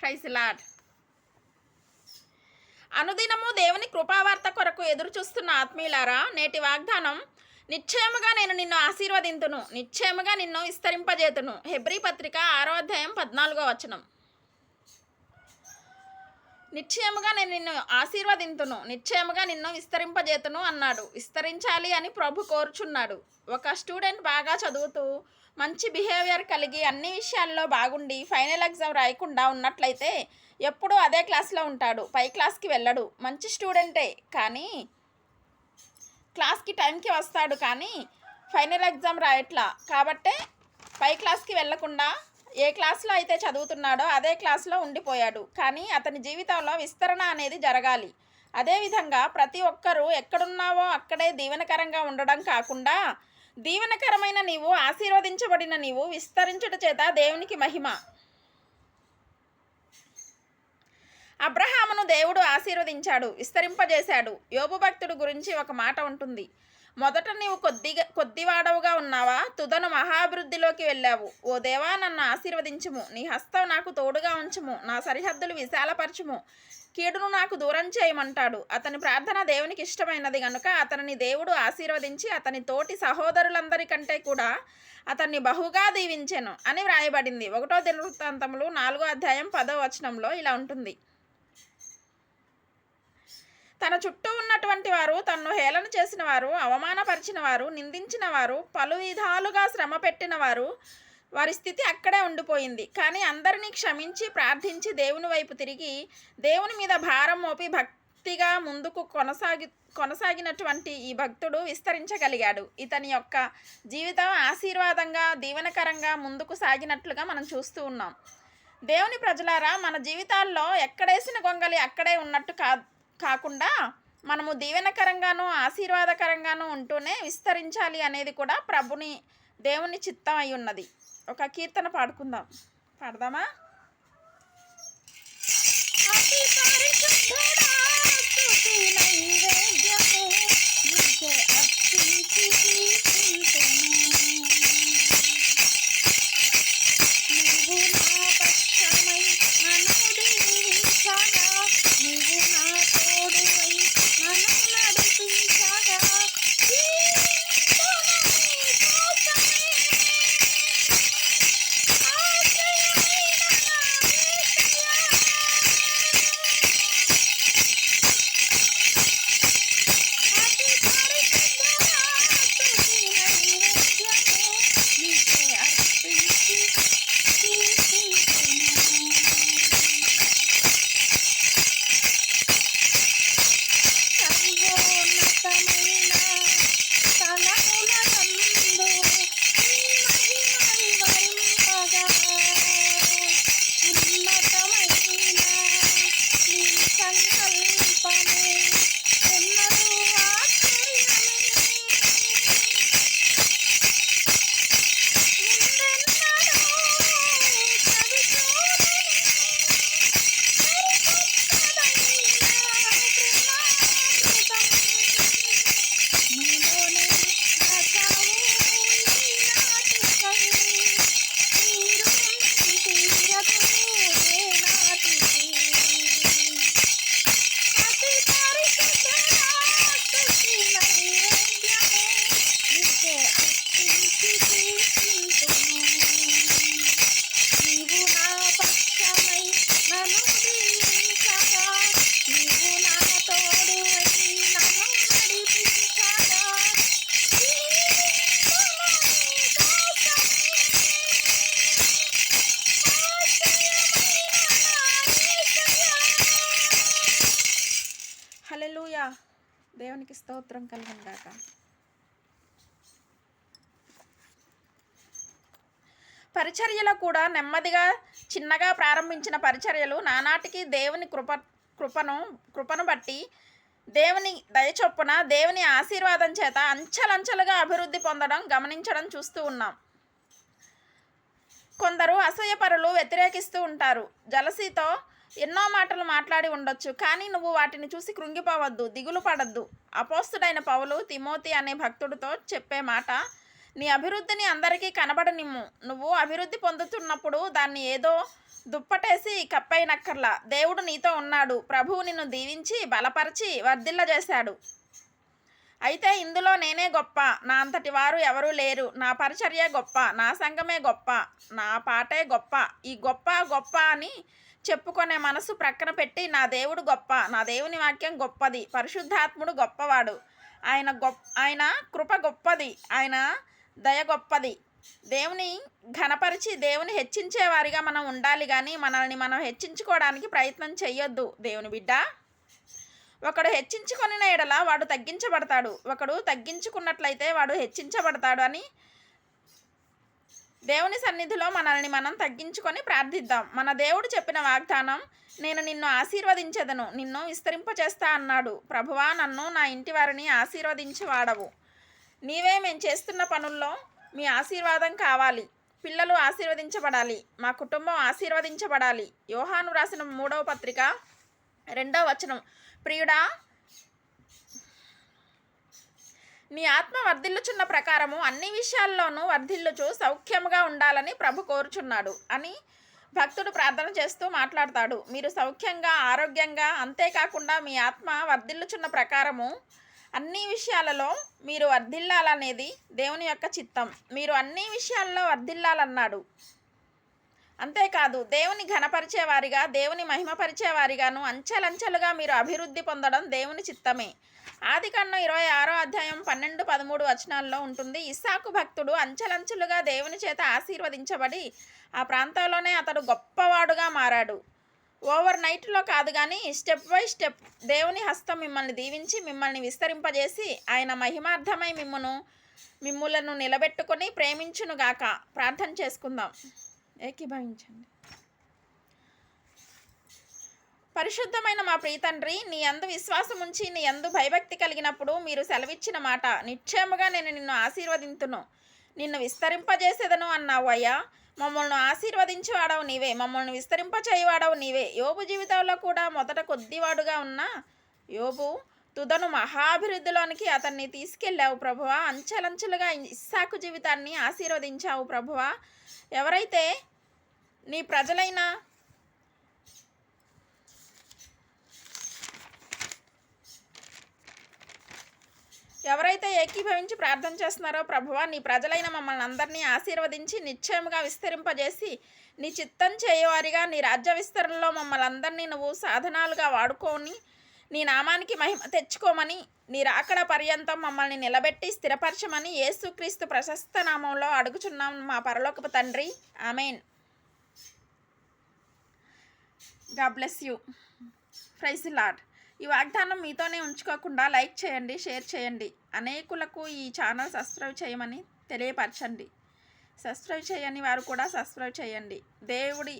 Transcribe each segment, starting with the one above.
Praise lord అనుదినము దేవుని కృపావార్త కొరకు ఎదురు చూస్తున్న ఆత్మీయులారా నేటి వాగ్దానం నిశ్చయముగా నేను నిన్ను ఆశీర్వదింతును నిశ్చయముగా నిన్ను విస్తరింపజేతును. హెబ్రీ పత్రిక ఆరో అధ్యాయం పద్నాలుగో వచనం. నిశ్చయముగా నేను నిన్ను ఆశీర్వదింతును నిశ్చయముగా నిన్ను విస్తరింపజేతును అన్నాడు. విస్తరించాలి అని ప్రభు కోరుచున్నాడు. ఒక స్టూడెంట్ బాగా చదువుతూ మంచి బిహేవియర్ కలిగి అన్ని విషయాల్లో బాగుండి ఫైనల్ ఎగ్జామ్ రాయకుండా ఉన్నట్లయితే ఎప్పుడూ అదే క్లాస్లో ఉంటాడు. పై క్లాస్కి వెళ్ళడు. మంచి స్టూడెంటే కానీ క్లాస్కి టైంకి వస్తాడు కానీ ఫైనల్ ఎగ్జామ్ రాయట్లా కాబట్టే పై క్లాస్కి వెళ్ళకుండా ఏ క్లాస్లో అయితే చదువుతున్నాడో అదే క్లాస్లో ఉండిపోయాడు. కానీ అతని జీవితంలో విస్తరణ అనేది జరగాలి. అదేవిధంగా ప్రతి ఒక్కరూ ఎక్కడున్నావో అక్కడే దీవెనకరంగా ఉండడం కాకుండా దీవెనకరమైన నీవు ఆశీర్వదించబడిన నీవు విస్తరించుట చేత దేవునికి మహిమ. అబ్రహామును దేవుడు ఆశీర్వదించాడు విస్తరింపజేశాడు. యోబు భక్తుడు గురించి ఒక మాట ఉంటుంది. మొదట నీవు కొద్దిగా కొద్దివాడవుగా ఉన్నావా? తుదను మహాభివృద్ధిలోకి వెళ్ళావు. ఓ దేవా నన్ను ఆశీర్వదించుము. నీ హస్తం నాకు తోడుగా ఉంచుము. నా సరిహద్దులు విశాలపరచుము. కీడును నాకు దూరం చేయమంటాడు. అతని ప్రార్థన దేవునికి ఇష్టమైనది గనుక అతనిని దేవుడు ఆశీర్వదించి అతని తోటి సహోదరులందరికంటే కూడా అతన్ని బహుగా దీవించెను అని వ్రాయబడింది. ఒకటో దినవృత్తాంతములు నాలుగో అధ్యాయం పదో వచనంలో ఇలా ఉంటుంది. తన చుట్టూ ఉన్నటువంటి వారు తన్ను హేళన చేసిన వారు అవమానపరిచిన వారు నిందించిన వారు పలు విధాలుగా శ్రమ పెట్టిన వారు వారి స్థితి అక్కడే ఉండిపోయింది. కానీ అందరినీ క్షమించి ప్రార్థించి దేవుని వైపు తిరిగి దేవుని మీద భారం మోపి భక్తిగా ముందుకు కొనసాగి కొనసాగినటువంటి ఈ భక్తుడు విస్తరించగలిగాడు. ఇతని యొక్క జీవితం ఆశీర్వాదంగా దీవెనకరంగా ముందుకు సాగినట్లుగా మనం చూస్తూ ఉన్నాం. దేవుని ప్రజలారా మన జీవితాల్లో ఎక్కడేసిన గొంగలి అక్కడే ఉన్నట్టు కా కాకుండా మనము దీవెనకరంగాను ఆశీర్వాదకరంగాను ఉంటూనే విస్తరించాలి అనేది కూడా ప్రభుని దేవుని చిత్తం అయి ఉన్నది. ఒక కీర్తన పాడుకుందాం. పాడదామా? దేవునికి స్తోత్రం కలిగిందాక పరిచర్యలో కూడా నెమ్మదిగా చిన్నగా ప్రారంభించిన పరిచర్యలు నానాటికి దేవుని కృప కృపను కృపను బట్టి దేవుని దయచొప్పున దేవుని ఆశీర్వాదం చేత అంచెలంచెలుగా అభివృద్ధి పొందడం గమనించడం చూస్తూ ఉన్నాం. కొందరు అసూయపరులు వ్యతిరేకిస్తూ ఉంటారు. జలసీతో ఎన్నో మాటలు మాట్లాడి ఉండొచ్చు. కానీ నువ్వు వాటిని చూసి కృంగిపోవద్దు దిగులు పడద్దు. అపోస్తుడైన పౌలు తిమోతి అనే భక్తుడితో చెప్పే మాట నీ అభివృద్ధిని అందరికీ కనబడనిమ్ము. నువ్వు అభివృద్ధి పొందుతున్నప్పుడు దాన్ని ఏదో దుప్పటేసి కప్పైనక్కర్లా. దేవుడు నీతో ఉన్నాడు. ప్రభువు నిన్ను దీవించి బలపరిచి వర్ధిల్ల చేశాడు అయితే ఇందులో నేనే గొప్ప. నా అంతటి వారు ఎవరూ లేరు. నా పరిచర్య గొప్ప. నా సంఘమే గొప్ప. నా పాటే గొప్ప. ఈ గొప్ప గొప్ప అని చెప్పుకునే మనసు ప్రక్కన పెట్టి నా దేవుడు గొప్ప నా దేవుని వాక్యం గొప్పది పరిశుద్ధాత్ముడు గొప్పవాడు. ఆయన గొప్ప ఆయన కృప గొప్పది ఆయన దయ గొప్పది. దేవుని ఘనపరిచి దేవుని హెచ్చించే వారిగా మనం ఉండాలి కానీ మనల్ని మనం హెచ్చించుకోవడానికి ప్రయత్నం చేయొద్దు దేవుని బిడ్డ ఒకడు హెచ్చించుకొనిన ఎడల వాడు తగ్గించబడతాడు. ఒకడు తగ్గించుకున్నట్లయితే వాడు హెచ్చించబడతాడు అని దేవుని సన్నిధిలో మనల్ని మనం తగ్గించుకొని ప్రార్థిద్దాం. మన దేవుడు చెప్పిన వాగ్దానం నేను నిన్ను ఆశీర్వదించదను నిన్ను విస్తరింపచేస్తా అన్నాడు. ప్రభువా నన్ను నా ఇంటి వారిని ఆశీర్వదించి వాడవు. నీవే మేము చేస్తున్న పనుల్లో మీ ఆశీర్వాదం కావాలి. పిల్లలు ఆశీర్వదించబడాలి. మా కుటుంబం ఆశీర్వదించబడాలి. యోహాను రాసిన మూడవ పత్రిక రెండవ వచనం. ప్రియుడా నీ ఆత్మ వర్ధిల్లుచున్న ప్రకారము అన్ని విషయాల్లోనూ వర్ధిల్లుచు సౌఖ్యముగా ఉండాలని ప్రభు కోరుచున్నాడు అని భక్తుడు ప్రార్థన చేస్తూ మాట్లాడతాడు. మీరు సౌఖ్యంగా ఆరోగ్యంగా అంతేకాకుండా మీ ఆత్మ వర్ధిల్లుచున్న ప్రకారము అన్ని విషయాలలో మీరు వర్ధిల్లాలనేది దేవుని యొక్క చిత్తం. మీరు అన్ని విషయాల్లో వర్ధిల్లాలన్నాడు. అంతేకాదు దేవుని ఘనపరిచేవారిగా దేవుని మహిమపరిచేవారిగాను అంచెలంచెలుగా మీరు అభివృద్ధి పొందడం దేవుని చిత్తమే. ఆది ఇరవై ఆరో అధ్యాయం పన్నెండు పదమూడు వచనాల్లో ఉంటుంది. ఇస్సాకు భక్తుడు అంచెలంచెలుగా దేవుని చేత ఆశీర్వదించబడి ఆ ప్రాంతంలోనే అతడు గొప్పవాడుగా మారాడు. ఓవర్ నైట్లో కాదు కానీ స్టెప్ బై స్టెప్ దేవుని హస్తం మిమ్మల్ని దీవించి మిమ్మల్ని విస్తరింపజేసి ఆయన మహిమార్థమై మిమ్మను మిమ్ములను నిలబెట్టుకుని ప్రేమించునుగాక ప్రార్థన చేసుకుందాం. ఏకీభవించండి. పరిశుద్ధమైన మా ప్రియతండ్రి నీ అందు విశ్వాసం ఉంచి నీ అందు భయభక్తి కలిగినప్పుడు మీరు సెలవిచ్చిన మాట నిశ్చయముగా నేను నిన్ను ఆశీర్వదింతును. నిన్ను విస్తరింపజేసేదను అన్నావు అయ్యా. మమ్మల్ని ఆశీర్వదించేవాడవు నీవే. మమ్మల్ని విస్తరింపచేయవాడవు నీవే. యోబు జీవితంలో కూడా మొదట కొద్దివాడుగా ఉన్న యోబు తుదను మహాభివృద్ధిలోనికి అతన్ని తీసుకెళ్ళావు ప్రభువా. అంచెలంచెలుగా ఇస్సాకు జీవితాన్ని ఆశీర్వదించావు ప్రభువా. ఎవరైతే నీ ప్రజలైన ఎవరైతే ఏకీభవించి ప్రార్థన చేస్తున్నారో ప్రభువా నీ ప్రజలైన మమ్మల్ని అందరినీ ఆశీర్వదించి నిశ్చయముగా విస్తరింపజేసి నీ చిత్తం చేయవారిగా నీ రాజ్య విస్తరణలో మమ్మల్ని అందరినీ నువ్వు సాధనాలుగా వాడుకొని నీ నామానికి మహిమ తెచ్చుకోమని నీ రాకడ పర్యంతం మమ్మల్ని నిలబెట్టి స్థిరపరచమని యేసుక్రీస్తు ప్రశస్త నామంలో అడుగుచున్నాం మా పరలోకపు తండ్రి. Amen. God bless you. Praise Lord ఈ వాగ్దానం మీతోనే ఉంచుకోకుండా లైక్ చేయండి షేర్ చేయండి. అనేకులకు ఈ ఛానల్ సబ్స్క్రైబ్ చేయమని తెలియపరచండి. సబ్స్క్రైబ్ చేయని వారు కూడా సబ్స్క్రైబ్ చేయండి. దేవుడి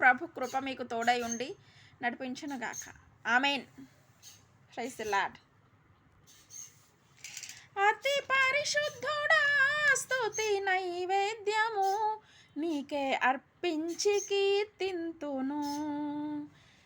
ప్రభు కృప మీకు తోడై ఉండి నడిపించునుగాక. ఆమెన్. ప్రైజ్ లాడ్ అతి పరిశుద్ధుడా స్తుతి నైవేద్యము నీకే అర్పించి కీర్తింతును.